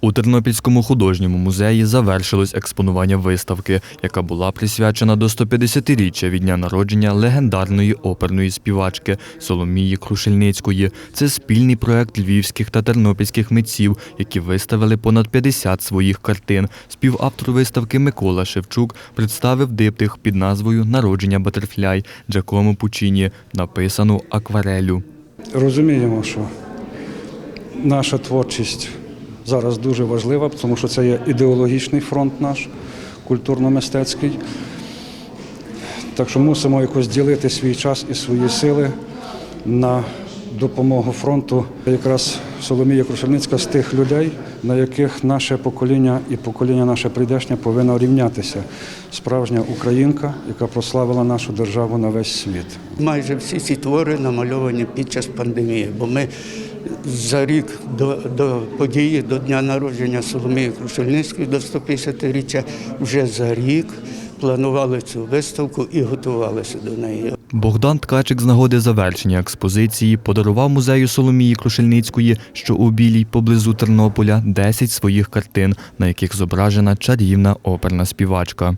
У Тернопільському художньому музеї завершилось експонування виставки, яка була присвячена до 150-річчя від дня народження легендарної оперної співачки Соломії Крушельницької. Це спільний проект львівських та тернопільських митців, які виставили понад 50 своїх картин. Співавтор виставки Микола Шевчук представив диптих під назвою Народження Батерфляй Джакомо Пучіні, написану акварелю. Розуміємо, що наша творчість зараз дуже важлива, тому що це є ідеологічний фронт наш, культурно-мистецький. Так що мусимо якось ділити свій час і свої сили на допомогу фронту. Якраз Соломія Крушельницька з тих людей, на яких наше покоління і покоління наше прийдешнє повинно рівнятися. Справжня українка, яка прославила нашу державу на весь світ. Майже всі ці твори намальовані під час пандемії, бо ми за рік до, до події, до дня народження Соломії Крушельницької, до 150-річчя, вже за рік планували цю виставку і готувалися до неї. Богдан Ткачик з нагоди завершення експозиції подарував музею Соломії Крушельницької, що у Білій поблизу Тернополя, 10 своїх картин, на яких зображена чарівна оперна співачка.